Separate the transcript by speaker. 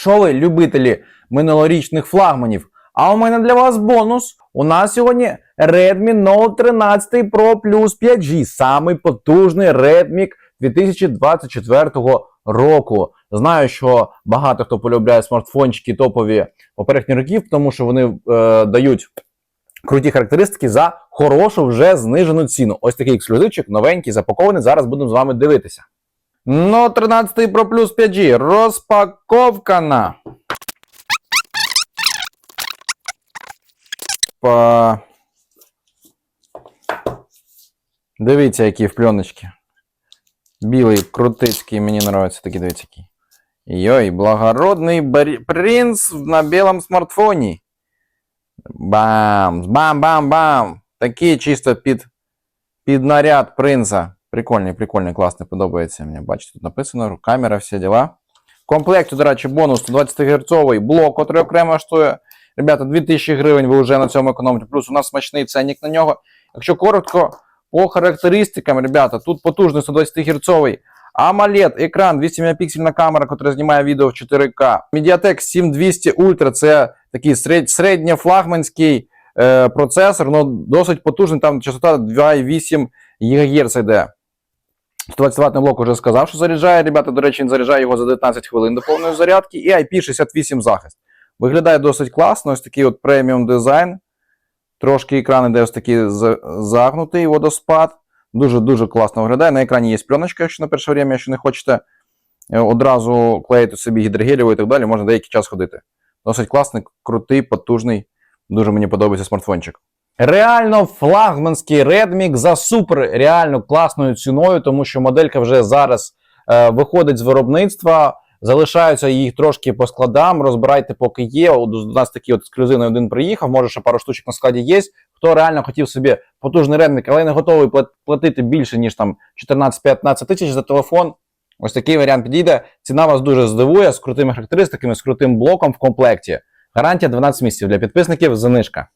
Speaker 1: Що ви, любителі минулорічних флагманів? А у мене для вас бонус. У нас сьогодні Redmi Note 13 Pro Plus 5G, самий потужний Redmi 2024 року. Знаю, що багато хто полюбляє смартфончики топові попередніх років, тому що вони е, дають круті характеристики за хорошу вже знижену ціну. Ось такий ексклюзивчик, новенький, запакований. Зараз будемо з вами дивитися. No 13 Pro Plus 5G. Розпаковка на. Па... Дивіться, які в пленочці. Білий, крутицький, мені подобається такі, дивіться, які. Йой, благородний барі... принц на білому смартфоні. Бам! Бам-бам-бам! Такий чисто під, під наряд принца. Прикольний, прикольний, класний, подобається мені. Бачите, тут написано, камера, всі діла. В комплекті, до речі, бонус 120 Гц блок, який окремо штує. Ребята, 2000 гривень ви вже на цьому економите. Плюс у нас смачний ценник на нього. Якщо коротко, по характеристикам, ребята, тут потужний 120 Гц. AMOLED, екран, 200 мегапіксельна камера, яка знімає відео в 4К. MediaTek 7200 Ultra це такий серед, середньофлагманський е, процесор, але досить потужний, там частота 2,8 ГГц йде. 120 ватний блок вже сказав, що заряджає. Ребята, до речі, він заряджає його за 19 хвилин до повної зарядки. І IP68 захист. Виглядає досить класно, ось такий от преміум дизайн. Трошки екран іде ось такий загнутий водоспад. Дуже-дуже класно виглядає. На екрані є пленочка, якщо на перше время, якщо не хочете е, одразу клеїти собі гідрогелєву і так далі, можна деякий час ходити. Досить класний, крутий, потужний. Дуже мені подобається смартфончик. Реально флагманський Redmi за супер реально класною ціною, тому що моделька вже зараз е, виходить з виробництва. Залишаються їх трошки по складам, розбирайте, поки є. У нас такий от ексклюзивний один приїхав, може ще пару штучок на складі є. Хто реально хотів собі потужний редмік, але не готовий платити більше, ніж там 14-15 тисяч за телефон. Ось такий варіант підійде. Ціна вас дуже здивує з крутими характеристиками, з крутим блоком в комплекті. Гарантія 12 місяців для підписників. Знижка.